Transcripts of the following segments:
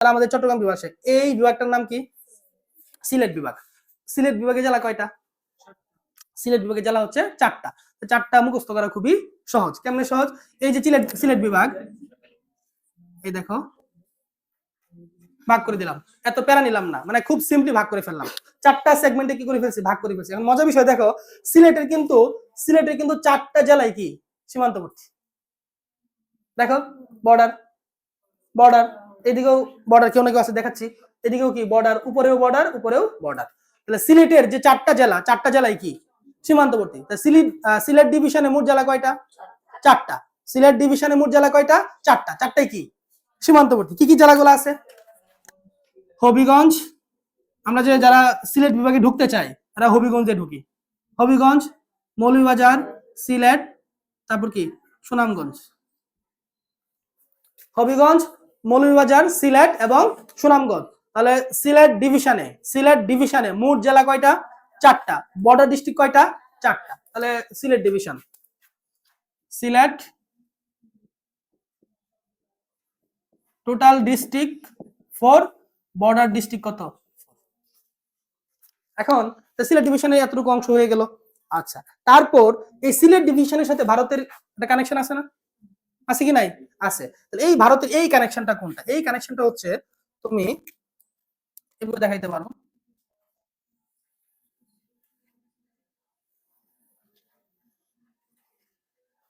তাহলে আমাদের চট্টগ্রাম বিভাগ আসে এই বিভাগটার নাম কি? সিলেট বিভাগ। সিলেট বিভাগে জেলা কয়টা? সিলেট বিভাগের জেলা হচ্ছে চারটা। চারটা মুখস্থ করা খুবই সহজ। কেমনে সহজ? এই যে সিলেট সিলেট বিভাগ, এই দেখো, ভাগ করে দিলাম। এত প্যারা নিলাম না মানে খুব সিম্পলি ভাগ করে ফেললাম। চারটা সেগমেন্টে কি করে ফেলছি? ভাগ করে ফেলছি। এখন মজার বিষয় দেখো, সিলেটের কিন্তু সিলেটের কিন্তু চারটা জেলায় কি? সীমান্তবর্তী। দেখো বর্ডার বর্ডার এদিকেও বর্ডার কেউ না কেউ আছে, দেখাচ্ছি। এদিকেও কি? বর্ডার উপরেও বর্ডার উপরেও বর্ডার তাহলে সিলেটের যে চারটা জেলা, চারটা জেলায় কি? সীমান্তবর্তী। সিলেট সিলেট ডিভিশনে মোট জেলা কয়টা? চারটা। সিলেট ডিভিশনে মোট জেলা কয়টা? চারটা। চারটাই কি? সীমান্তবর্তী। কি কি জেলাগুলো আছে? হবিগঞ্জ। আমরা যে যারা সিলেট বিভাগে ঢুকতে চাই, তারা হবিগঞ্জে ঢুকি। হবিগঞ্জ, মৌলভীবাজার, সিলেট, তারপর কি? সুনামগঞ্জ। হবিগঞ্জ মৌলভীবাজার, সিলেট এবং সুনামগঞ্জ। তাহলে সিলেট ডিভিশনে সিলেট ডিভিশনে মোট জেলা কয়টা? চারটা। বর্ডার ডিস্ট্রিক্ট কয়টা? চারটা। তাহলে Sylhet division. Sylhet total district four, border district কত? এখন সিলেট ডিভিশনের এতটুকু অংশ হয়ে গেল। আচ্ছা তারপর এই সিলেট ডিভিশনের সাথে ভারতের একটা কানেকশন আছে না? আছে কি নাই? আছে। তাহলে এই ভারতের এই কানেকশনটা কোনটা? এই কানেকশনটা হচ্ছে তুমি এভাবে দেখাইতে পারো।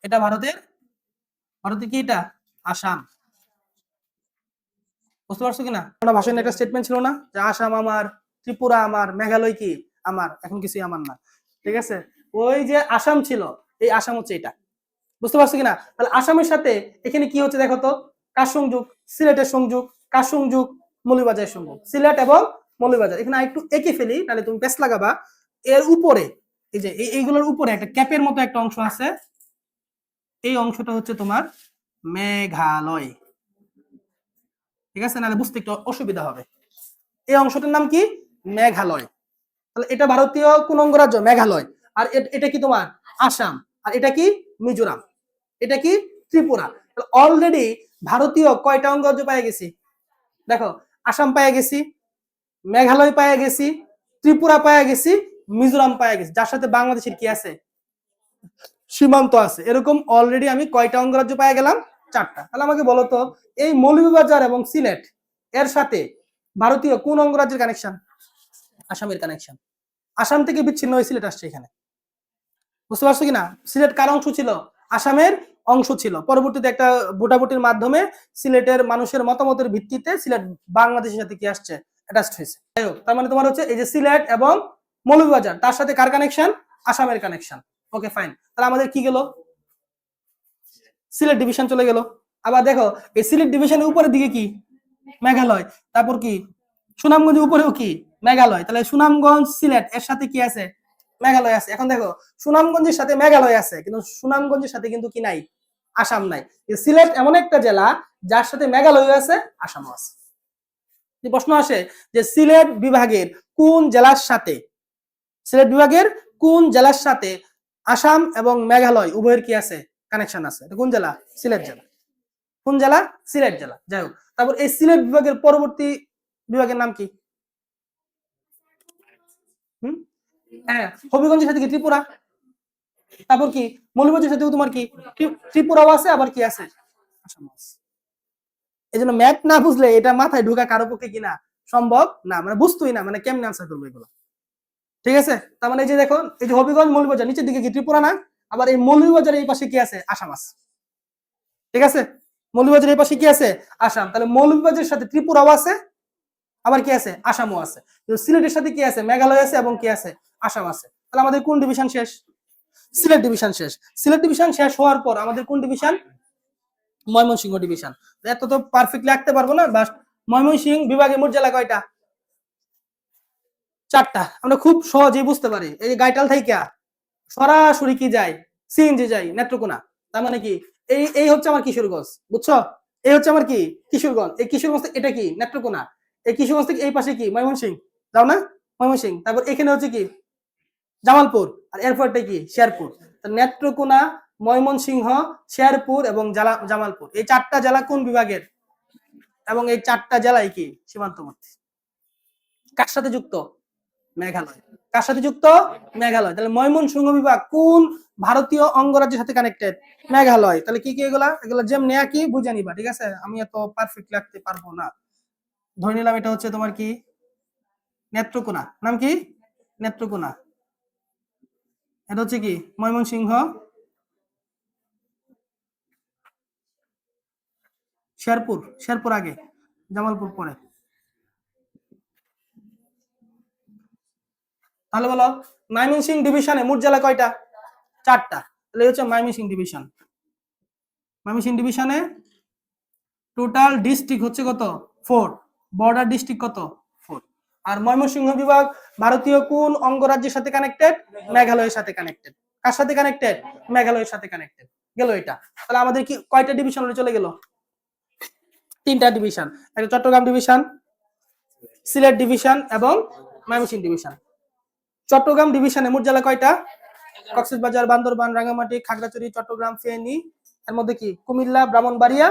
এটা ভারতের? ভারতে কি এটা? আসাম। বুঝতে পারছ কিনা? আমরা ভাষণে একটা স্টেটমেন্ট ছিল না যে আসাম আমার, ত্রিপুরা আমার, মেঘালয় কি? আমার। এখন কিছুই আমার না। ঠিক আছে? ওই যে আসাম ছিল, এই আসাম হচ্ছে এটা। বুঝতে পারছ কিনা? তাহলে আসামের সাথে এখানে কি হচ্ছে দেখো তো? কার সংযোগ? সিলেটের সংযোগ। কার সংযোগ? মৌলভীবাজারের সংযোগ। সিলেট এবং মৌলভীবাজার। এখানে একটু এঁকে ফেলি তাহলে তুমি পেস লাগাবা। এর উপরে, এই যে এই- এইগুলোর উপরে একটা ক্যাপের মতো একটা অংশ আছে। এই অংশটা হচ্ছে তোমার মেঘালয়। ঠিক আছে? নাহলে বুঝতে একটু অসুবিধা হবে। এই অংশটার নাম কি? মেঘালয়। তাহলে এটা ভারতীয় কোন অঙ্গরাজ্য? মেঘালয়। আর এটা কি তোমার? আসাম। আর এটা কি? মিজোরাম। এটা কি? ত্রিপুরা। অলরেডি ভারতীয় কয়টা অঙ্গরাজ্য পেয়ে গেছি? দেখো, আসাম পেয়ে গেছি, মেঘালয় পেয়ে গেছি, ত্রিপুরা পেয়ে গেছি, মিজোরাম পেয়ে গেছি। যার সাথে বাংলাদেশের কি আছে? সীমান্ত আছে। এরকম অলরেডি আমি কয়টা অঙ্গরাজ্য পেয়ে গেলাম? চারটা। তাহলে আমাকে বলো তো, এই মৌলভীবাজার এবং সিলেট, এর সাথে ভারতীয় কোন অঙ্গরাজ্যের কানেকশন আসামের কানেকশন আসাম থেকে বিচ্ছিন্ন হয়ে সিলেট আসছে এখানে। বুঝতে পারছ কিনা? সিলেট কার অংশ ছিল? আসামের অংশ ছিল। পরবর্তীতে একটা ভোটাভুটির মাধ্যমে সিলেটের মানুষের মতামতের ভিত্তিতে সিলেট বাংলাদেশের সাথে কি আসছে? হয়েছে। যাই হোক, তার মানে তোমার হচ্ছে এই যে সিলেট এবং মৌলভীবাজার তার সাথে কার কানেকশন আসামের কানেকশন ওকে ফাইন তাহলে আমাদের কি গেল? সিলেট ডিভিশন চলে গেল। আবার দেখো এই সিলেট ডিভিশনের উপরের দিকে কি? মেঘালয়। তারপর কি? সুনামগঞ্জের উপরেও কি? মেঘালয়। তাহলে সুনামগঞ্জ সিলেট এর সাথে কি আছে? মেঘালয় আছে। এখন দেখো, সুনামগঞ্জের সাথে মেঘালয় আছে, কিন্তু সুনামগঞ্জের সাথে কিন্তু কি নাই? আসাম নাই। সিলেট এমন একটা জেলা, যার সাথে মেঘালয় আছে, আসামও আছে। প্রশ্ন আসে যে সিলেট বিভাগের কোন জেলার সাথে, সিলেট বিভাগের কোন জেলার সাথে আসাম এবং মেঘালয় উভয়ের কি আছে? কানেকশন আছে। কোন জেলা? সিলেট জেলা। কোন জেলা? সিলেট জেলা। যাই হোক, তারপর এই সিলেট বিভাগের পরবর্তী বিভাগের নাম কি হুম হ্যাঁ হবিগঞ্জের সাথে কি ত্রিপুরা? তারপর কি তোমার কি ত্রিপুরাও আছে, আবার কি আছে? এই জন্য ম্যাথ না বুঝলে এটা মাথায় ঢুকা কারও পক্ষে কিনা সম্ভব না। মানে বুঝতোই না মানে কেমনে আনসার করব এগুলো? ঠিক আছে? তার মানে এই যে দেখো, এই যে হবিগঞ্জ, মৌলভীবাজার, নিচের দিকে কি ত্রিপুরা না, আবার এই মৌলভীবাজারের এই পাশে কি আছে? আসাম আছে। ঠিক আছে? মৌলভীবাজারের এই পাশে কি আছে? আসাম। তাহলে মৌলভীবাজারের সাথে ত্রিপুরাও আছে আবার কি আছে? আসামও আছে। সিলেটের সাথে কি আছে? মেঘালয় আছে এবং কি আছে? আসাম আছে। তাহলে আমাদের কোন ডিভিশন শেষ? সিলেট ডিভিশন শেষ। সিলেট ডিভিশন শেষ হওয়ার পর আমাদের কোন ডিভিশন ময়মনসিংহ ডিভিশন এত তো পারফেক্টলি আঁকতে পারব না বাস ময়মনসিংহ বিভাগে মোট জেলা কয়টা? চারটা। আমরা খুব সহজেই বুঝতে পারি। এই গাইটাল থেকে সরাসরি কি যায়? সিএনজি যায়, নেত্রকোনা। তার মানে কি? এই এই হচ্ছে আমার কিশোরগঞ্জ। বুঝছ? এই হচ্ছে আমার কি? কিশোরগঞ্জ। এই কিশোরগঞ্জ এটা কি? নেত্রকোনা। এই কিশোরগঞ্জ থেকে এই পাশে কি? ময়মনসিংহ। যাও না? ময়মনসিংহ। তারপর এখানে হচ্ছে কি? জামালপুর। আর এরপরটা কি? শেরপুর। তো নেত্রকোনা, ময়মনসিংহ, শেরপুর এবং জামালপুর। এই চারটা জেলা কোন বিভাগের? এবং এই চারটা জেলায় কি? সীমান্তবর্তী। কার সাথে যুক্ত? মেঘালয়। কার সাথে যুক্ত? মেঘালয়। তাহলে ময়মনসিংহ বিভাগ কোন ভারতীয় অঙ্গরাজ্যের সাথে কানেক্টেড মেঘালয়। তাহলে কি কি এগুলা? এগুলো যেম নেয়া কি বুঝে নিবা, ঠিক আছে? আমি এত পারফেক্ট লাগতে পারব না। ধরে নিলাম এটা হচ্ছে তোমার কি? নেত্রকোনা। নাম কি? নেত্রকোনা। এটা হচ্ছে কি? ময়মনসিংহ। শেরপুর। শেরপুর আগে। জামালপুর পরে। তাহলে বলো ময়মনসিং ডিভিশনে মোট জেলা কয়টা? চারটা। তাহলে হচ্ছে ময়মনসিং ডিভিশন। ময়মনসিং ডিভিশনে টোটাল ডিস্ট্রিক্ট হচ্ছে কত? ফোর। বর্ডার ডিস্ট্রিক্ট কত? ফোর। আর ময়মনসিংহ বিভাগ ভারতীয় কোন অঙ্গরাজ্যের সাথে কানেক্টেড মেঘালয়ের সাথে কানেক্টেড কার সাথে কানেক্টেড মেঘালয়ের সাথে কানেক্টেড গেল এটা। তাহলে আমাদের কি কয়টা ডিভিশন চলে গেল? তিনটা ডিভিশন একটা চট্টগ্রাম ডিভিশন সিলেট ডিভিশন এবং ময়মনসিং ডিভিশন চট্টগ্রাম ডিভিশনে মোট জেলা কয়টা? কক্সবাজার, বান্দরবান, রাঙ্গামাটি, খাগড়াছড়ি, চট্টগ্রাম, ফেনী। এর মধ্যে কি? কুমিল্লা, ব্রাহ্মণবাড়িয়া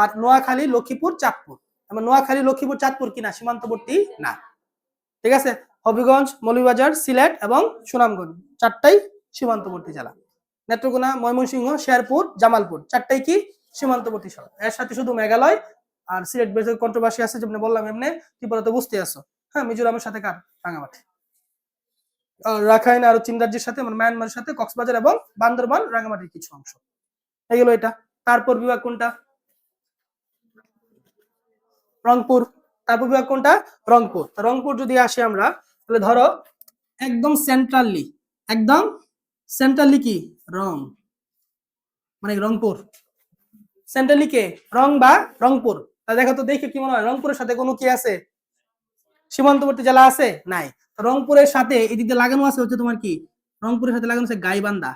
আর নোয়াখালী, লক্ষ্মীপুর, চাঁদপুর। এবং নোয়াখালী, লক্ষ্মীপুর, চাঁদপুর কিনা, সীমান্তবর্তী না। ঠিক আছে? হবিগঞ্জ, মৌলভীবাজার, সিলেট এবং সুনামগঞ্জ, চারটাই সীমান্তবর্তী জেলা। নেত্রকোনা, ময়মনসিংহ, শেরপুর, জামালপুর, চারটাই কি সীমান্তবর্তী শহর এর সাথে শুধু মেঘালয় আর সিলেট বেসের কন্ট্রোভার্সি আছে যেমন বললাম এমনি, ত্রিপুরা তো বুঝতে আসো হ্যাঁ মিজোরামের সাথে কার? রাঙামাটি। রাখাইন আর চীন রাজ্যের সাথে মানে মায়ানমারের সাথে, কক্সবাজার এবং বান্দরবান, রাঙামাটির কিছু অংশ। এগুলো এটা। তারপর বিভাগ কোনটা? রংপুর। তারপর বিভাগ কোনটা? রংপুর। রংপুর যদি আসি আমরা, তাহলে ধরো একদম সেন্ট্রালি একদম সেন্ট্রালি কি? রং। মানে রংপুর। সেন্ট্রালি কে? রং বা রংপুর। তা দেখো তো দেখে কি মনে হয়, রংপুরের সাথে কোনো কি আছে? সীমান্তবর্তী জেলা আছে? নাই। রংপুরের সাথে এদিকে লাগানো আছে হচ্ছে তোমার কি? রংপুরের সাথে লাগানো আছে গাইবান্ধা।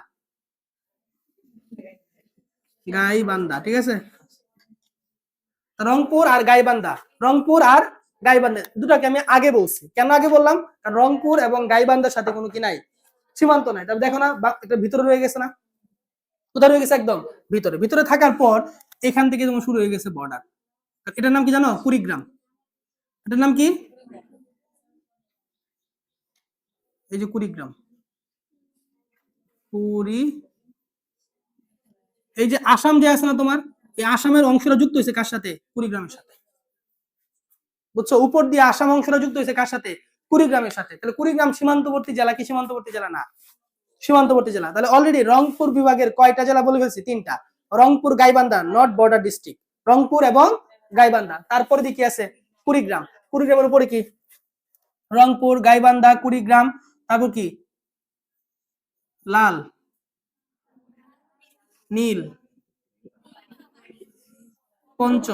গাইবান্ধা, ঠিক আছে? রংপুর আর গাইবান্ধা। রংপুর আর গাইবান্ধা, দুটাকে আমি আগে বলছি। কেন আগে বললাম? রংপুর এবং গাইবান্ধার সাথে কোনো কি নাই? সীমান্ত নাই। তবে দেখো না এটা ভিতরে রয়ে গেছে না? কোথায় রয়ে গেছে? একদম ভিতরে। ভিতরে থাকার পর এখান থেকে তোমার শুরু হয়ে গেছে বর্ডার এটার নাম কি জানো? কুড়িগ্রাম। এটার নাম কি? এই যে কুড়িগ্রাম। কুড়ি এই যে আসাম যে আছে না তোমার? এই আসামের অংশটা যুক্ত হয়েছে কার সাথে? কুড়িগ্রামের সাথে। বুঝছ? উপর দিয়ে আসাম অংশটা যুক্ত হয়েছে কার সাথে? কুড়িগ্রামের সাথে। তাহলে কুড়িগ্রাম সীমান্তবর্তী জেলা কি সীমান্তবর্তী জেলা? না। সীমান্তবর্তী জেলা। তাহলে অলরেডি রংপুর বিভাগের কয়টা জেলা বলে ফেলছি? তিনটা। Rangpur, Gaibandha north border district Rangpur এবং গাইবান্ধা। তারপরে দিকে আছে কুড়িগ্রাম। কুড়িগ্রামের উপরে কি? রংপুর, গাইবান্ধা, কুড়িগ্রাম। তারপর কি? লাল। নীল। পঞ্চ।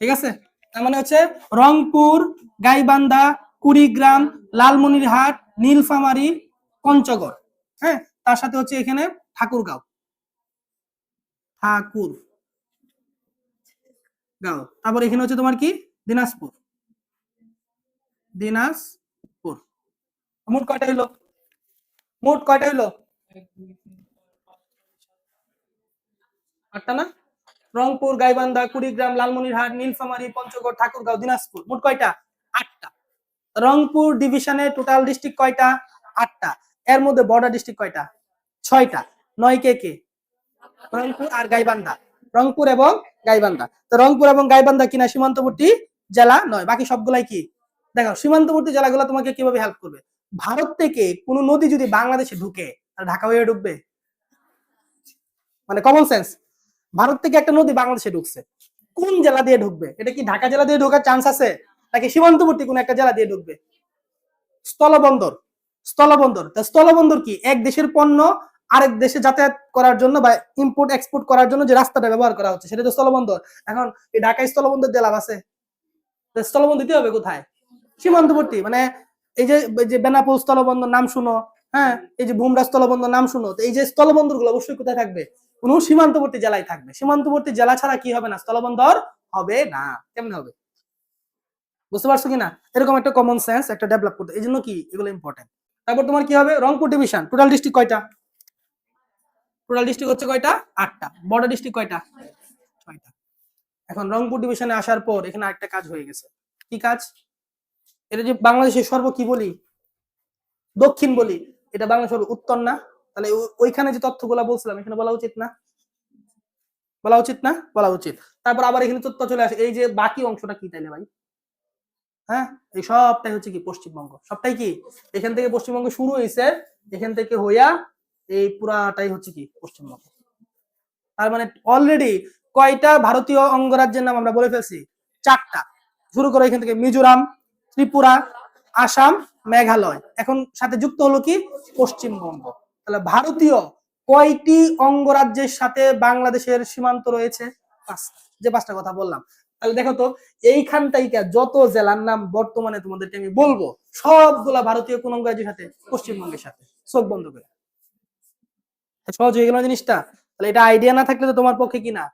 ঠিক আছে? তার মানে হচ্ছে রংপুর, গাইবান্ধা, কুড়িগ্রাম, লালমনিরহাট, নীলফামারী, পঞ্চগড়। হ্যাঁ? তার সাথে হচ্ছে এখানে ঠাকুরগাঁও। ঠাকুর। গাঁও। তারপর এখানে হচ্ছে তোমার কি? দিনাজপুর। দিনাজপুর। মোট কয়টা হইল? মোট কয়টা হইল? আটটা না? রংপুর, গাইবান্ধা, কুড়িগ্রাম, লালমনিরহাট, নীলফামারী, পঞ্চগড়, ঠাকুরগাঁও, দিনাজপুর। মোট কয়টা? আটটা। রংপুর ডিভিশনে টোটাল ডিস্ট্রিক্ট কয়টা? আটটা। এর মধ্যে বর্ডার ডিস্ট্রিক্ট কয়টা? ছয়টা। নয় কে কে? রংপুর আর গাইবান্ধা। রংপুর এবং গাইবান্ধা। তো রংপুর এবং গাইবান্ধা কিনা সীমান্তবর্তী জেলা নয়। বাকি সবগুলাই কি? দেখো, সীমান্তবর্তী জেলাগুলো তোমাকে কীভাবে হেল্প করবে? ভারত থেকে কোনো নদী যদি বাংলাদেশে ঢুকে, তাহলে ঢাকা হয়ে ঢুকবে? মানে কমন সেন্স ভারত থেকে একটা নদী বাংলাদেশে ঢুকছে। কোন জেলা দিয়ে ঢুকবে? এটা কি ঢাকা জেলা দিয়ে ঢোকার চান্স আছে? নাকি সীমান্তবর্তী কোন একটা জেলা দিয়ে ঢুকবে? স্থলবন্দর। স্থলবন্দর। তা স্থলবন্দর কি? এক দেশের পণ্য আরেক দেশে যাতায়াত করার জন্য বা ইম্পোর্ট এক্সপোর্ট করার জন্য যে রাস্তাটা ব্যবহার করা হচ্ছে, সেটা তো স্থলবন্দর। এখন এই ঢাকায় স্থলবন্দর দিয়ে আছে? স্থলবন্দর দিতে হবে কোথায়? সীমান্তবর্তী। মানে এই যে যে বেনাপোল স্থলবন্দর, নাম শুনো। হ্যাঁ? এই যে বুমরা স্থলবন্দর, নাম শুনো। তো এই যে স্থলবন্দরগুলো অবশ্যই কোথায় থাকবে? কোন সীমান্তবর্তী জেলায় থাকবে। সীমান্তবর্তী জেলা ছাড়া কি হবে না? স্থলবন্দর হবে না। কেমন হবে? বুঝতে পারছ কিনা? এরকম একটা কমন সেন্স একটা ডেভেলপ করতে এই জন্য কি? এগুলো ইম্পর্টেন্ট তারপর তোমার কি হবে? রংপুর ডিভিশন টোটাল ডিস্ট্রিক্ট কয়টা? টোটাল ডিস্ট্রিক্ট হচ্ছে কয়টা? আটটা। বর্ডার ডিস্ট্রিক্ট কয়টা? ছয়টা। এখন রংপুর ডিভিশনে আসার পর এখানে আরেকটা কাজ হয়ে গেছে। কি কাজ? এটা যে বাংলাদেশের সর্ব কি বলি? দক্ষিণ বলি। এটা বাংলাদেশের উত্তর না? তাহলে ওইখানে যে তথ্যগুলো বলছিলাম, এখানে বলা উচিত না? বলা উচিত না? বলা উচিত। তারপর আবার এখানে তথ্য চলে আসে। এই যে বাকি অংশটা কি তাইলে ভাই? হ্যাঁ? এই সবটাই হচ্ছে কি? পশ্চিমবঙ্গ। সবটাই কি? এখান থেকে পশ্চিমবঙ্গ শুরু হয়েছে এখান থেকে হইয়া এই পুরাটাই হচ্ছে কি? পশ্চিমবঙ্গ। তার মানে অলরেডি কয়টা ভারতীয় অঙ্গরাজ্যের নাম আমরা বলে ফেলছি? চারটা। শুরু করে এখান থেকে। মিজোরাম, ত্রিপুরা, আসাম, মেঘালয়। এখন সাথে যুক্ত হলো কি? পশ্চিমবঙ্গ। তাহলে ভারতীয় কয়টি অঙ্গরাজ্যের সাথে বাংলাদেশের সীমান্ত রয়েছে? যে পাঁচটা কথা বললাম। তাহলে দেখো তো এইখান থেকে যত জেলার নাম বর্তমানে তোমাদেরকে আমি বলব, সবগুলা ভারতীয় কোন অঙ্গরাজ্যের সাথে? পশ্চিমবঙ্গের সাথে। চোখ বন্ধ করে। সহজ হয়ে গেল জিনিসটা? তাহলে এটা আইডিয়া না থাকলে তো তোমার পক্ষে কিনা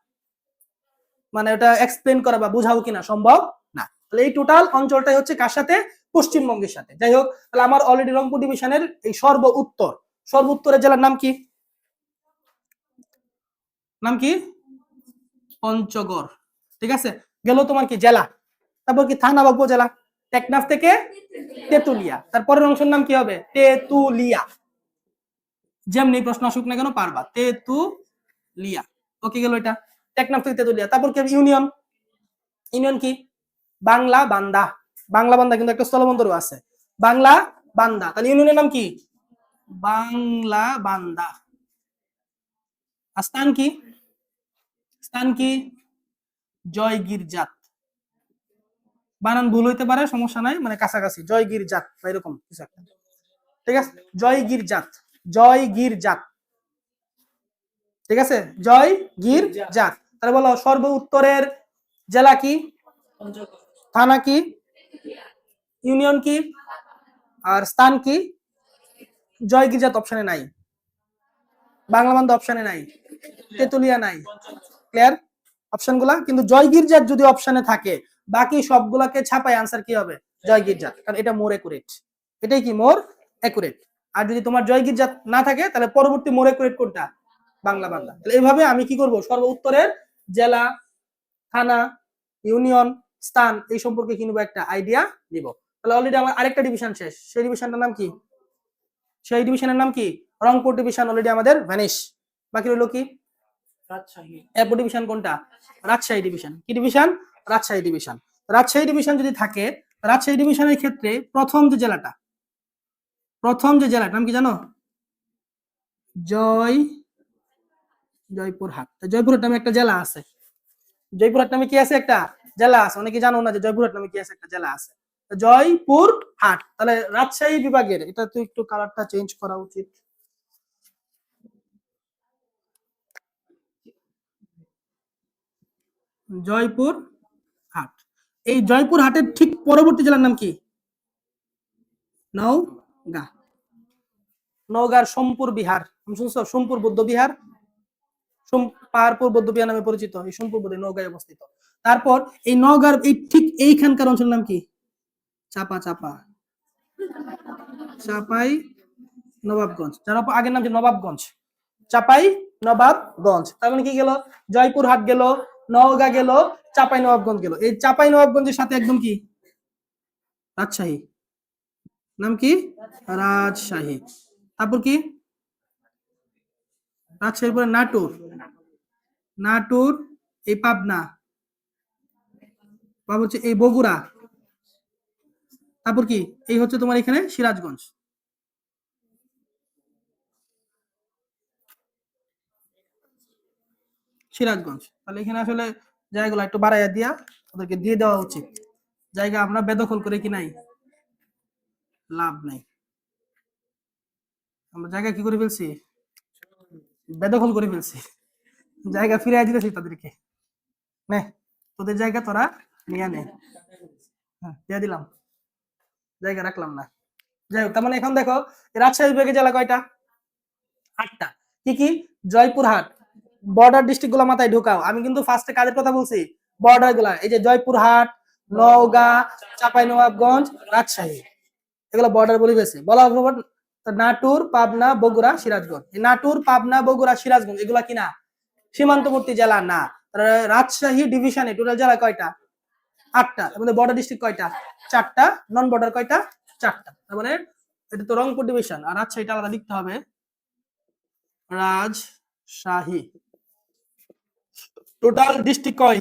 মানে ওটা এক্সপ্লেন করা বা বোঝাও কিনা সম্ভব না। তাহলে এই টোটাল অঞ্চলটাই হচ্ছে কার সাথে? পশ্চিমবঙ্গের সাথে। যাই হোক, তাহলে আমার অলরেডি রংপুর ডিভিশনের এই সর্ব উত্তর। সর্ব উত্তরের জেলার নাম কি? নাম কি? পঞ্চগড়। ঠিক আছে? গেল তোমার কি? জেলা। তারপর কি থানা বা উপজেলা? টেকনাফ থেকে তেতুলিয়া। তারপরের অংশের নাম কি হবে? তেতুলিয়া। যেমনি প্রশ্ন আসুক না কেন, পারবা। তেতুলিয়া। ওকে গেল এটা। টেকনাফ থেকে তেতুলিয়া। তারপর কি ইউনিয়ন। ইউনিয়ন কি? বাংলা বান্দা বাংলা বান্দা কিন্তু একটা স্থলবন্দরও আছে। বাংলা বান্দা তাহলে ইউনিয়নের নাম কি? বাংলা বান্দা। স্থান কি? স্থান কি? জয়গির জাত বানান ভুল হইতে পারে, সমস্যা নাই মানে কাছাকাছি। জয়গির জাত বা এরকম কিছু একটা। ঠিক আছে? জয়গির জাত জয়গির জাত ঠিক আছে? জয় গির জাত তাহলে বলো, সর্ব উত্তরের জেলা কি? থানা কি? ইউনিয়ন কি? আর স্থান কি? জয় গির্জাত অপশনে নাই। বাংলা বান্ধব অপশনে নাই। তেতুলিয়া নাই। ক্লিয়ার অপশনগুলা? কিন্তু জয় গির্জাত যদি অপশানে থাকে, বাকি সবগুলাকে ছাপাই আনসার কি হবে? জয় গির্জাত কারণ এটা মোর একুরেট এটাই কি মোর একুরেট আর যদি তোমার জয় গির্জাত না থাকে, তাহলে পরবর্তী মোর একুরেট কোনটা? বাংলা বাংলা। তাহলে এইভাবে আমি কি করব? সর্ব উত্তরের জেলা, থানা ইউনিয়ন স্থান, এই সম্পর্কে কিনবো একটা আইডিয়া দিব তাহলে অলরেডি আমার আরেকটা ডিভিশন শেষ। সেই ডিভিশনটার নাম কি? সেই ডিভিশনের নাম কি? রংপুর ডিভিশন অলরেডি আমাদের ভ্যানিশ বাকি রইল কি? রাজশাহী। এরপর ডিভিশন কোনটা? রাজশাহী ডিভিশন কি division Rajshahi division Rajshahi division যদি থাকে রাজশাহী ডিভিশনের ক্ষেত্রে প্রথম যে জেলাটা? প্রথম যে জেলাটা নাম কি জানো? জয় জয়পুরহাট। জয়পুরহাট নামে একটা জেলা আছে। জয়পুরহাট নামে কি আছে একটা? জেলা আছে। অনেকে জানো না যে জয়পুরহাট নামে কি আছে? একটা জেলা আছে। জয়পুর হাট। তাহলে রাজশাহী বিভাগের, এটা তো একটু কালারটা চেঞ্জ করা উচিত। জয়পুর হাট। এই জয়পুর হাটের ঠিক পরবর্তী জেলার নাম কি? নওগাঁ। নওগাঁর সোমপুর বিহার। শুনছো সোমপুর বৌদ্ধ বিহার? পাহাড়পুর বৌদ্ধ বিহার নামে পরিচিত। এই সোমপুর বৌদ্ধ নওগাঁয় অবস্থিত। তারপর এই নওগাঁর এই ঠিক এইখানকার অঞ্চলের নাম কি? চাপা চাপা। চাপাই নবাবগঞ্জ। যার আগের নাম ছিল নবাবগঞ্জ, চাপাই নবাবগঞ্জ। তার মানে কি গেল? জয়পুর হাট গেল, নওগাঁ গেল, চাপাই নবাবগঞ্জ গেল। এই চাপাই নবাবগঞ্জের সাথে একদম কি? রাজশাহী। নাম কি? রাজশাহী। তারপর কি? রাজশাহীর পরে নাটোর। নাটোর, এই পাবনা। তারপর হচ্ছে এই বগুড়া। তারপর কি? এই হচ্ছে তোমার এখানে সিরাজগঞ্জ। সিরাজগঞ্জ। তাহলে এখানে আসলে জায়গাগুলো একটু বাড়াইয়া দিয়া ওদেরকে দিয়ে দেওয়া উচিত। জায়গা আমরা বেদখল করে কি নাই? লাভ নাই। আমরা জায়গা কি করে ফেলছি? বেদখল করে ফেলছি। জায়গা ফিরে দিতেছি তাদেরকে। নে, তোদের জায়গা তোরা নিয়ে নে। হ্যাঁ দিয়ে দিলাম। জায়গা রাখলাম না। যাই হোক, তার মানে এখন দেখো, রাজশাহী বিভাগের জেলা কয়টা? আটটা। কি কি? জয়পুরহাট বর্ডার ডিস্ট্রিক্টগুলা মাথায় ঢুকাও। আমি কিন্তু ফার্স্টে কাদের কথা বলছি। বর্ডারগুলা, এই যে জয়পুরহাট নওগাঁ চাপাই নবাবগঞ্জ রাজশাহী। এগুলো বর্ডার বলে গেছে বলা নাটোর, পাবনা, বগুড়া, সিরাজগঞ্জ। নাটোর, পাবনা, বগুড়া, সিরাজগঞ্জ, এগুলা কি না সীমান্তবর্তী জেলা না। রাজশাহী ডিভিশনে টোটাল জেলা কয়টা? আটটা মধ্যে বর্ডার ডিস্ট্রিক্ট কয়টা? চারটা নন বর্ডার কয়টা? চারটা। তার মানে এটা তো রংপুর ডিভিশন আর রাজশাহীটা আলাদা লিখতে হবে। রাজশাহী টোটাল ডিস্ট্রিক্ট কয়?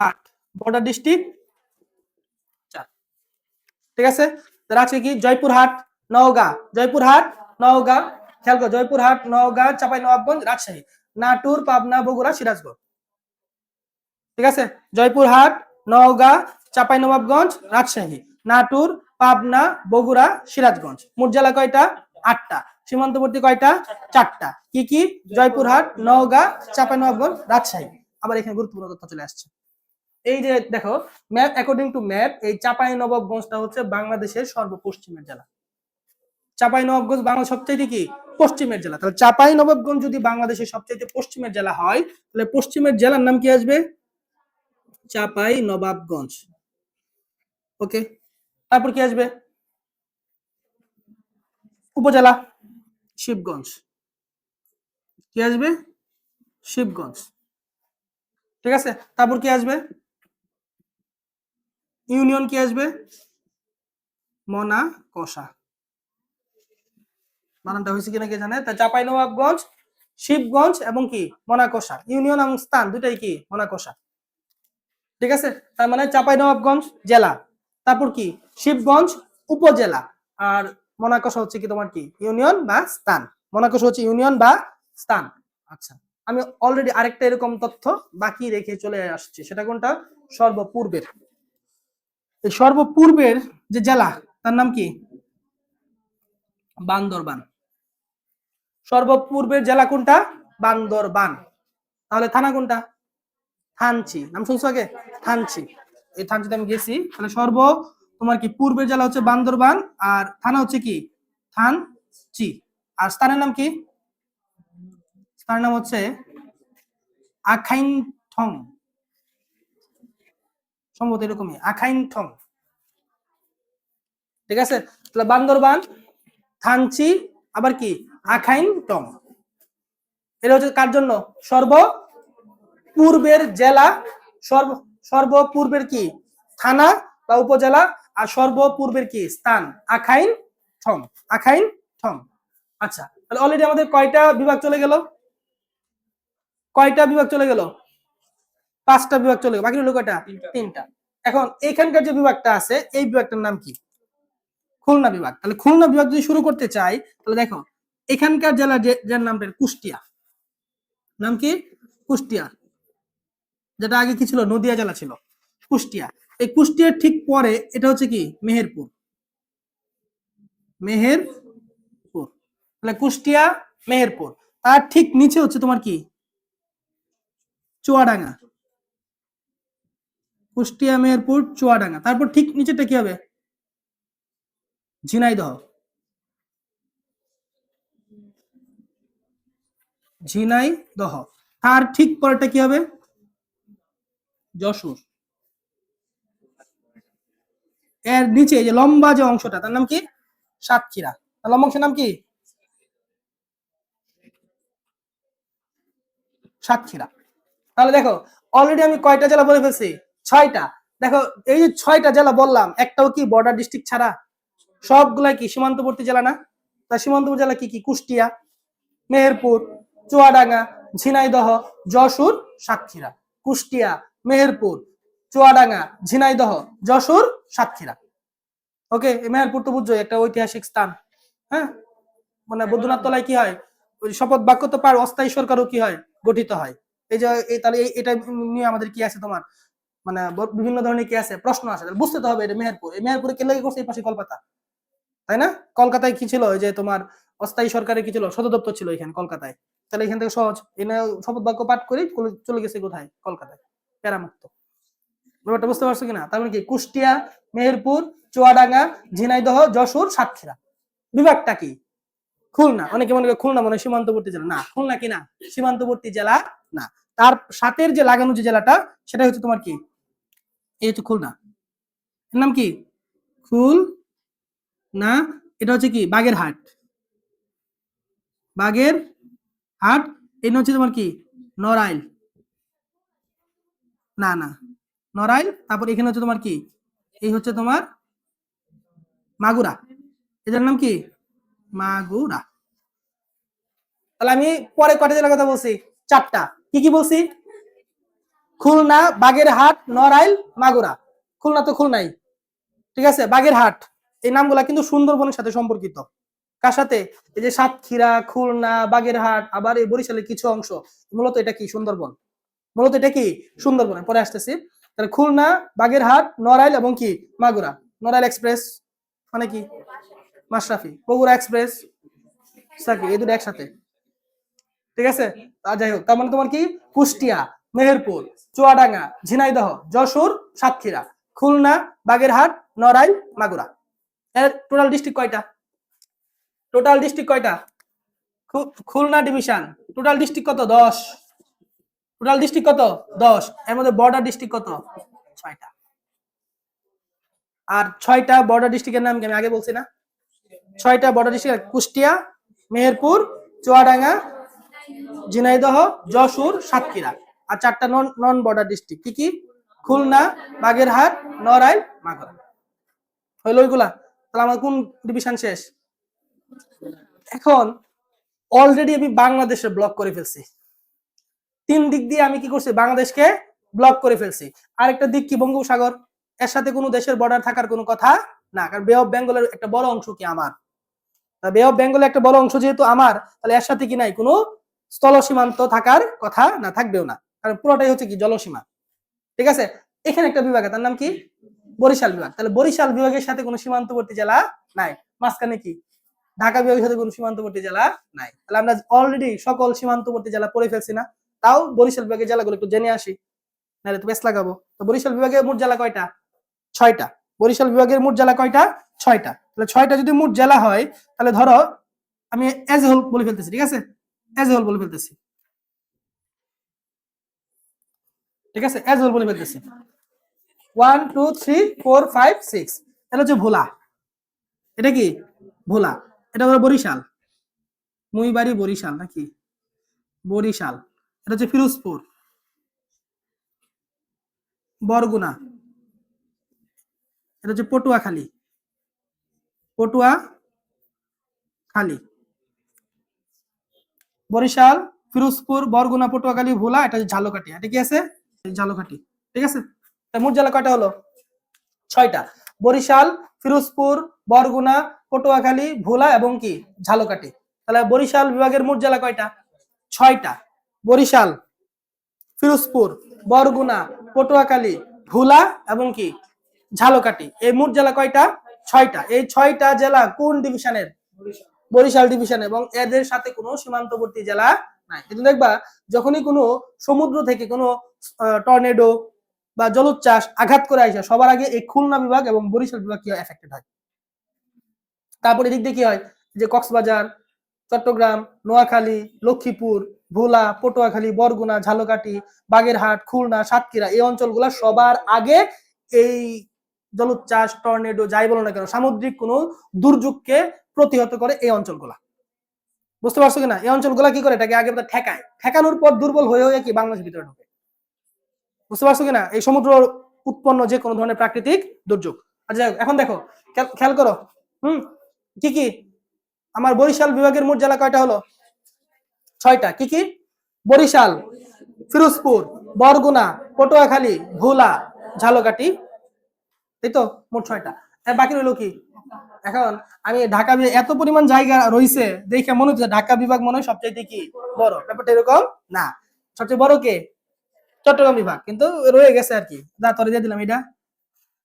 আট। বর্ডার ডিস্ট্রিক্ট চার। ঠিক আছে? তো রাজশাহী কি? জয়পুরহাট, নওগাঁ। জয়পুরহাট, নওগাঁ। খেয়াল জয়পুরহাট, নওগাঁ চাপাই নবাবগঞ্জ রাজশাহী। নাটোর, পাবনা, বগুড়া, সিরাজগঞ্জ। ঠিক আছে? জয়পুরহাট, নওগাঁ চাপাই নবাবগঞ্জ রাজশাহী, নাটোর, পাবনা, বগুড়া, সিরাজগঞ্জ। মোট জেলা কয়টা? আটটা। সীমান্তবর্তী কয়টা? চারটা। কি কি? জয়পুরহাট, নওগাঁ চাপাই নবাবগঞ্জ রাজশাহী। আবার এখানে গুরুত্বপূর্ণ তথ্য চলে আসছে। এই যে দেখো, ম্যাপ অ্যাকর্ডিং টু ম্যাপ, এই চাপাই নবাবগঞ্জটা হচ্ছে বাংলাদেশের সর্বপশ্চিমের জেলা। চাপাই নবাবগঞ্জ বাংলা সবচেয়ে কি? পশ্চিমের জেলা। তাহলে চাপাই নবাবগঞ্জ যদি বাংলাদেশের সবচেয়ে পশ্চিমের জেলা হয়, তাহলে পশ্চিমের জেলার নাম কি আসবে? চাপাই, নবাবগঞ্জ। ওকে, তারপর কি আসবে? উপজেলা, শিবগঞ্জ। কি আসবে? শিবগঞ্জ। ঠিক আছে, তারপর কি আসবে? ইউনিয়ন কি আসবে? মনা কষা। বানানটা হয়েছে কিনা কে জানে? তা চাপাই, নবাবগঞ্জ, শিবগঞ্জ এবং কি? মনাকষা ইউনিয়ন এবং স্থান দুটাই কি? মনাকষা ঠিক আছে? তার মানে চাপাই নবাবগঞ্জ জেলা। তারপর কি? শিবগঞ্জ উপজেলা। আর মনাকষা হচ্ছে কি তোমার কি? ইউনিয়ন বা স্থান। মনাকষা হচ্ছে ইউনিয়ন বা স্থান। আচ্ছা আমি অলরেডি আরেকটা এরকম তথ্য বাকি রেখে চলে আসছি। সেটা কোনটা? সর্বপূর্বের। এই সর্বপূর্বের যে জেলা, তার নাম কি? বান্দরবান। সর্বপূর্বের জেলা কোনটা? বান্দরবান। তাহলে থানা কোনটা? থানচি। নাম শুনছো আগে? থানচি। এই থানচিতে আমি গেছি। তাহলে সর্ব, তোমার কি পূর্বের জেলা হচ্ছে বান্দরবান আর থানা হচ্ছে কি? থানচি। আর স্থানের নাম কি? স্থানের নাম হচ্ছে আখাইন ঠং সম্ভবত এরকমই আখাইন ঠং ঠিক আছে? তাহলে বান্দরবান, থানচি, আবার কি? আখাইন টং এটা হচ্ছে কার জন্য? সর্ব পূর্বের জেলা সর্ব সর্বপূর্বের কি? থানা বা উপজেলা? আর সর্বপূর্বের কি? স্থান। আখাইন ঠং আখাইন ঠং আচ্ছা তাহলে অলরেডি আমাদের কয়টা বিভাগ চলে গেল? কয়টা বিভাগ চলে গেল? পাঁচটা বিভাগ চলে গেল। বাকি হলো কয়টা? তিনটা। এখন এখানকার যে বিভাগটা আছে এই বিভাগটার নাম কি? খুলনা বিভাগ। তাহলে খুলনা বিভাগ যদি শুরু করতে চাই তাহলে দেখো এখানকার জেলা যে যার নামটা কুষ্টিয়া। নাম কি? কুষ্টিয়া। যেটা আগে কি ছিল? নদিয়া জেলা ছিল, কুষ্টিয়া। এই কুষ্টিয়ার ঠিক পরে এটা হচ্ছে কি? মেহেরপুর। মেহেরপুর। তাহলে কুষ্টিয়া, মেহেরপুর। তার ঠিক নিচে হচ্ছে তোমার কি? চুয়াডাঙ্গা। কুষ্টিয়া, মেহেরপুর, চুয়াডাঙ্গা। তারপর ঠিক নিচেটা কি হবে? ঝিনাইদহ। ঝিনাইদহ। তার ঠিক পরেরটা কি হবে? যশোর। এর নিচে যে লম্বা যে অংশটা, তার নাম কি? সাতক্ষীরা। তার লম্বা অংশের নাম কি? সাতক্ষীরা। তাহলে দেখো অলরেডি আমি কয়টা জেলা বলে ফেলছি? ছয়টা। দেখো, এই যে ছয়টা জেলা বললাম, একটাও কি বর্ডার ডিস্ট্রিক্ট ছাড়া? সবগুলাই কি সীমান্তবর্তী জেলা না? তা সীমান্তবর্তী জেলা কি কি? কুষ্টিয়া, মেহেরপুর, চুয়াডাঙ্গা, ঝিনাইদহ, যশোর, সাতক্ষীরা। কুষ্টিয়া মেহেরপুর, চুয়াডাঙ্গা, ঝিনাইদহ, যশোর, সাতক্ষীরা। ওকে মেহেরপুর তো বুঝছ একটা ঐতিহাসিক স্থান। হ্যাঁ? মানে বৈদ্যনাথ তলায় কি হয়? ওই শপথ বাক্য তো পার অস্থায়ী সরকারও কি হয়? গঠিত হয়। এই যে তাহলে এটা নিয়ে আমাদের কি আছে তোমার? মানে বিভিন্ন ধরনের কি আছে? প্রশ্ন আছে বুঝতে তো হবে এটা মেহেরপুর। এই মেহেরপুরে কে লেগে করছে এই পাশে কলকাতা? তাই না? কলকাতায় কি ছিল? যে তোমার অস্থায়ী সরকারের কি ছিল? সদর দপ্তর ছিল এখানে কলকাতায়। তাহলে এখান থেকে সহজ। এনে শপথ বাক্য পাঠ করে চলে গেছে কোথায়? কলকাতায়। প্যারামুক্ত। ব্যাপারটা বুঝতে পারছ কিনা? তার মানে কি? কুষ্টিয়া, মেহেরপুর, চুয়াডাঙ্গা, ঝিনাইদহ, যশোর, সাতক্ষীরা। বিভাগটা কি? খুলনা। অনেকে মনে করে খুলনা মনে সীমান্তবর্তী জেলা। না, খুলনা কি না? সীমান্তবর্তী জেলা না। তার সাথের যে লাগানো যে জেলাটা সেটা হচ্ছে তোমার কি? এই হচ্ছে খুলনা। এর নাম কি? খুল না এটা হচ্ছে কি? বাগেরহাট। বাগের হাট এটা হচ্ছে তোমার কি? নড়াইল। না না। নড়াইল, তারপর এখানে হচ্ছে তোমার কি? এই হচ্ছে তোমার মাগুরা। এটার নাম কি? মাগুরা। তাহলে আমি পরে কটা জেলার কথা বলছি? চারটা। কি কি বলছি? খুলনা, বাগেরহাট, নড়াইল, মাগুরা। খুলনা তো খুলনাই। ঠিক আছে? বাগেরহাট। এই নামগুলা কিন্তু সুন্দরবনের সাথে সম্পর্কিত। কার সাথে? এই যে সাতক্ষীরা, খুলনা, বাগেরহাট, আবার এই বরিশালের কিছু অংশ। মূলত এটা কি? সুন্দরবন। মূলত এটা কি? সুন্দরবনে পরে আসতেছি। তাহলে খুলনা, বাগেরহাট, নড়াইল এবং কি? মাগুরা। নড়াইল এক্সপ্রেস মানে কি? মাশরাফি। বগুড়া এক্সপ্রেস। সাকি, এই দুটো একসাথে। ঠিক আছে? তা যাই হোক, তার মানে তোমার কি? কুষ্টিয়া, মেহেরপুর, চুয়াডাঙ্গা, ঝিনাইদহ, যশোর, সাতক্ষীরা। খুলনা, বাগেরহাট, নড়াইল, মাগুরা। টোটাল ডিস্ট্রিক্ট কয়টা? টোটাল ডিস্ট্রিক্ট কয়টা? খুলনা ডিভিশন। টোটাল ডিস্ট্রিক্ট কত? দশ। টোটাল ডিস্ট্রিক্ট কত? দশ। এর মধ্যে বর্ডার ডিস্ট্রিক্ট কত? ছয়টা। আর ছয়টা বর্ডার ডিস্ট্রিক্টের নাম কি? আমি আগে বলছি না। ছয়টা বর্ডার ডিস্ট্রিক্ট কুষ্টিয়া, মেহেরপুর, চুয়াডাঙ্গা, ঝিনাইদহ, যশোর, সাতক্ষীরা। আর চারটা নন নন বর্ডার ডিস্ট্রিক্ট কি কি? খুলনা, বাগেরহাট, নড়াইল, মাগুরা। হইল ওইগুলা। তাহলে আমার কোন ডিভিশন শেষ? এখন অলরেডি আমি বাংলাদেশে ব্লক করে ফেলছি। তিন দিক দিয়ে আমি কি করছি? বাংলাদেশকে ব্লক করে ফেলছি। আরেকটা দিক কি বঙ্গোপসাগর? এর সাথে কোনো দেশের বর্ডার থাকার কোনো কথা না, কারণ বে অফ বেঙ্গলের একটা বড় অংশ কি আমার? বে অফ বেঙ্গলের একটা বড় অংশ যেহেতু আমার, তাহলে এর সাথে কি নাই? কোনো স্থল সীমান্ত থাকার কথা না, থাকবেও না। কারণ পুরোটাই হচ্ছে কি জলসীমা। ঠিক আছে? এখানে একটা বিভাগ তার নাম কি? বরিশাল বিভাগ। তাহলে বরিশাল বিভাগের সাথে কোনো সীমান্তবর্তী জেলা নাই। মাঝখানে কি? ঢাকা বিভাগের সাথে কোনো সীমান্তবর্তী জেলা নাই। তাহলে আমরা অলরেডি সকল সীমান্তবর্তী জেলা পড়ে ফেলছি না। তাও বরিশাল বিভাগের জেলাগুলো একটু জেনে আসি, নাহলে তো বেশ লাগাবো। তো বরিশাল বিভাগের মোট জেলা কয়টা? ছয়টা। বরিশাল বিভাগের মোট জেলা কয়টা? ছয়টা। তাহলে ছয়টা যদি মোট জেলা হয়, তাহলে ধরো আমি এজ হোল বলে ফেলতেছি, ঠিক আছে? এজ হোল বলে ফেলতেছি। ঠিক আছে? এজ হোল বলে ফেলতেছি। One two three four five six এটা হচ্ছে ভোলা। এটা কি? ভোলা। এটা হলো বরিশাল। মুইবাড়ি বরিশাল নাকি? বরিশাল। এটা হচ্ছে ফিরোজপুর। বরগুনা। এটা হচ্ছে পটুয়াখালী। পটুয়া খালি বরিশাল, ফিরোজপুর, বরগুনা, পটুয়াখালী, ভোলা, এটা হচ্ছে ঝালকাঠি। এটা কি আছে? ঝালকাঠি। ঠিক আছে? মোট জেলা কয়টা হলো? ছয়টা। বরিশাল, ফিরোজপুর, বরগুনা, পটুয়াখালী, ভোলা এবং কি? ঝালকাঠি। তাহলে বরিশাল বিভাগের মোট জেলা কয়টা? ছয়টা। বরিশাল, ফিরোজপুর, বরগুনা, পটুয়াখালী, ভোলা এবং কি? ঝালকাঠি। এই মোট জেলা কয়টা? ছয়টা। এই ছয়টা জেলা কোন ডিভিশনের বরিশাল ডিভিশন এবং এদের সাথে কোনো সীমান্তবর্তী জেলা নাই। কিন্তু দেখবা, যখনই কোনো সমুদ্র থেকে কোনো টর্নেডো বা জলোচ্ছ্বাস আঘাত করে আসে, সবার আগে এই খুলনা বিভাগ এবং বরিশাল বিভাগ কি হয় এফেক্টেড হয়। তারপর এদিক দিয়ে কি হয়? যে কক্সবাজার, চট্টগ্রাম, নোয়াখালী, লক্ষ্মীপুর ভোলা, পটুয়াখালী, বরগুনা, ঝালকাঠি, বাগেরহাট, খুলনা, সাতক্ষীরা এই অঞ্চলগুলা সবার আগে এই জলোচ্ছ্বাস, টর্নেডো, যাই বলো না কেন, সামুদ্রিক কোনো দুর্যোগকে প্রতিহত করে এই অঞ্চলগুলা। বুঝতে পারছ কিনা? এই অঞ্চলগুলা কি করে? এটাকে আগে ঠেকায়। ঠেকানোর পর দুর্বল হয়ে হয়ে কি বাংলাদেশের ভিতরে ঢোকে? বুঝতে পারছ কিনা? এই সমুদ্র উৎপন্ন যে কোনো ধরনের প্রাকৃতিক দুর্যোগ। আচ্ছা এখন দেখো খেয়াল করো। হুম, কি কি? আমার বরিশাল বিভাগের মোট জেলা কয়টা হলো? ছয়টা, কি কি? বরিশাল, ফিরোজপুর, বরগুনা, পটুয়াখালী, ভোলা, ঝালকাঠি এই তো? মোট ছয়টা। বাকি রইল কি? এখন আমি ঢাকা এত পরিমাণ জায়গা রয়েছে দেখে মনে হচ্ছে ঢাকা বিভাগ মনে হয় সবচাইতে কি বড়? ব্যাপারটা এরকম? না। সবচেয়ে বড় কে? চট্টগ্রাম বিভাগ। কিন্তু রয়ে গেছে আর কি। যা তোরে দিয়ে দিলাম এটা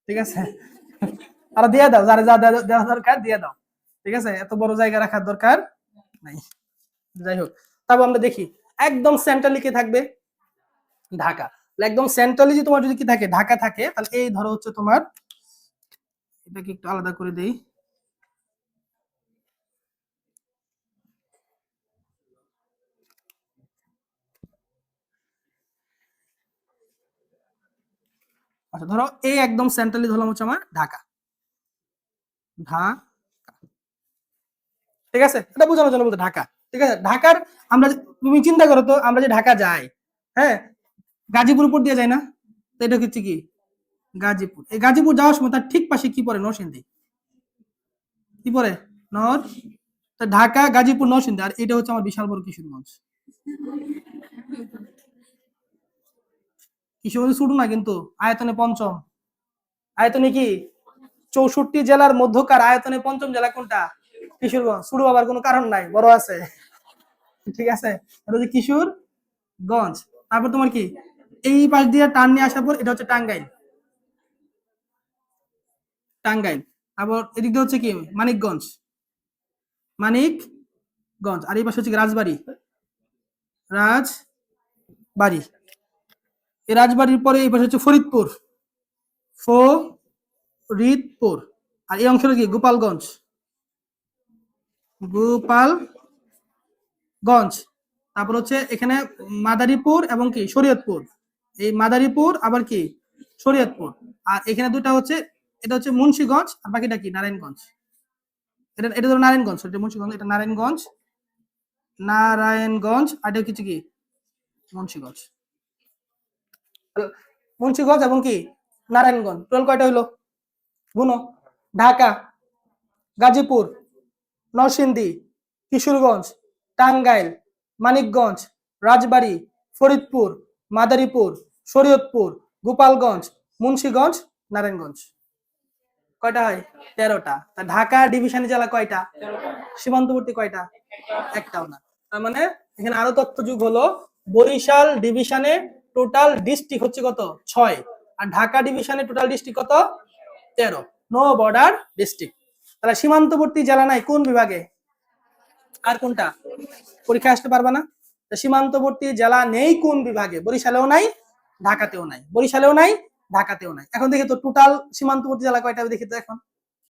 ঠিক আছে? আর দিয়ে দাও, যারা যা দেওয়া দরকার, দিয়ে দাও। ঠিক আছে? এত বড় জায়গা রাখার দরকার নাই। যাই হোক। তারপর আমরা দেখি, একদম সেন্ট্রালি কে থাকবে? ঢাকা। একদম সেন্ট্রালি যদি তোমার যদি কি থাকে, ঢাকা থাকে, তাহলে এই ধরো হচ্ছে তোমার, এটাকে একটু আলাদা করে দেই। আচ্ছা ধরো এই একদম সেন্ট্রালি ধরলাম হচ্ছে আমার ঢাকা। ঢাকা। ঠিক আছে? এটা বোঝানোর জন্য বলতে ঢাকা। ঠিক আছে? ঢাকার, আমরা তুমি চিন্তা করো তো, আমরা যে ঢাকা যাই হ্যাঁ? গাজীপুর উপর দিয়ে যাই না? তো এটা হচ্ছে কি? গাজীপুর। এই গাজীপুর যাওয়ার সময় তার ঠিক পাশে কি পড়ে? নরসিংদী। কি পড়ে? নর? ঢাকা, গাজীপুর, নরসিংদী। আর এটা হচ্ছে আমার বিশাল বড় কিশোরগঞ্জ। কিশোরগঞ্জ ছোট না কিন্তু? আয়তনে পঞ্চম। আয়তনে কি? চৌষট্টি জেলার মধ্যকার আয়তনে পঞ্চম জেলা কোনটা? কিশোরগঞ্জ। শুরু হবার কোনো কারণ নাই, বড় আছে। ঠিক আছে? এটা হচ্ছে কিশোরগঞ্জ। তারপর তোমার কি? এই পাশ দিয়ে টান নিয়ে আসার পর এটা হচ্ছে টাঙ্গাইল। টাঙ্গাইল। তারপর এদিক দিয়ে হচ্ছে কি? মানিকগঞ্জ। মানিকগঞ্জ। আর এই পাশে হচ্ছে রাজবাড়ি। রাজবাড়ি। এই রাজবাড়ির পরে এই পাশে হচ্ছে ফরিদপুর। ফরিদপুর। আর এই অংশটা কি? গোপালগঞ্জ। গোপালগঞ্জ তারপর হচ্ছে এখানে মাদারীপুর এবং কি? শরীয়তপুর। এই মাদারীপুর, আবার কি? শরীয়তপুর। আর এখানে দুটা হচ্ছে, এটা হচ্ছে মুন্সীগঞ্জ, আর বাকিটা কি? নারায়ণগঞ্জ। এটা এটা ধরো নারায়ণগঞ্জ, এটা মুন্সিগঞ্জ, এটা নারায়ণগঞ্জ। নারায়ণগঞ্জ, আর এটা কিছু কি? মুন্সিগঞ্জ। মুন্সিগঞ্জ এবং কি? নারায়ণগঞ্জ। টোটাল কয়টা হইল? গুনো ঢাকা, গাজীপুর, নরসিংদী, কিশোরগঞ্জ। টাঙ্গাইল, মানিকগঞ্জ, রাজবাড়ী, ফরিদপুর, মাদারীপুর, শরীয়তপুর, গোপালগঞ্জ, মুন্সীগঞ্জ, নারায়ণগঞ্জ। কয়টা হয়? তেরোটা। ঢাকা ডিভিশনে জেলা কয়টা? সীমান্তবর্তী কয়টা? একটাও না। তার মানে এখানে আরও তথ্য যুগ হলো, বরিশাল ডিভিশনে টোটাল ডিস্ট্রিক্ট হচ্ছে কত? ছয়। আর ঢাকা ডিভিশনে টোটাল ডিস্ট্রিক্ট কত? তেরো। No border district. তাহলে সীমান্তবর্তী জেলা নাই, কোন বিভাগে? আর কোনটা? পরীক্ষা আসতে পারবা না। সীমান্তবর্তী জেলা নেই কোন বিভাগে? বরিশালেও নাই, ঢাকাতেও নাই। বরিশালেও নাই, ঢাকাতেও নাই। এখন দেখি তো টোটাল সীমান্তবর্তী জেলা কয়টা দেখি তো এখন?